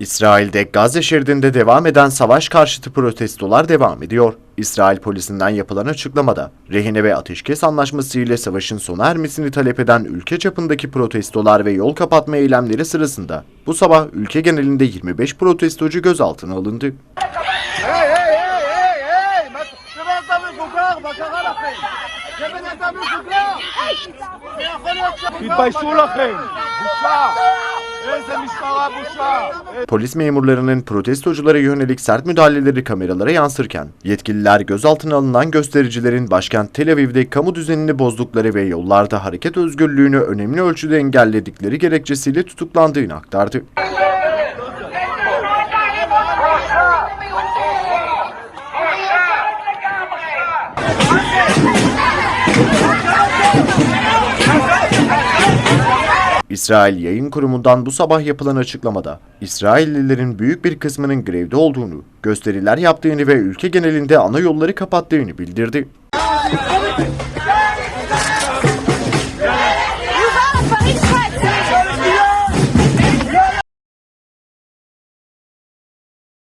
İsrail'de Gazze şeridinde devam eden savaş karşıtı protestolar devam ediyor. İsrail polisinden yapılan açıklamada, rehine ve ateşkes anlaşması ile savaşın sona ermesini talep eden ülke çapındaki protestolar ve yol kapatma eylemleri sırasında bu sabah ülke genelinde 25 protestocu gözaltına alındı. היי, היי, היי, היי, היי! מה- זה בן אדם מבוגר, מה קרה לכם? זה בן אדם מבוגר! זה יכול להיות מבוגר! תתביישו לכם! בושה! איזה משטרה בושה! Polis memurlarının protestoculara yönelik sert müdahaleleri kameralara yansırken, yetkililer gözaltına alınan göstericilerin başkent Tel Aviv'de kamu düzenini bozdukları ve yollarda hareket özgürlüğünü önemli ölçüde engelledikleri gerekçesiyle tutuklandığını aktardı. İsrail Yayın Kurumu'ndan bu sabah yapılan açıklamada, İsraillilerin büyük bir kısmının grevde olduğunu, gösteriler yaptığını ve ülke genelinde ana yolları kapattığını bildirdi.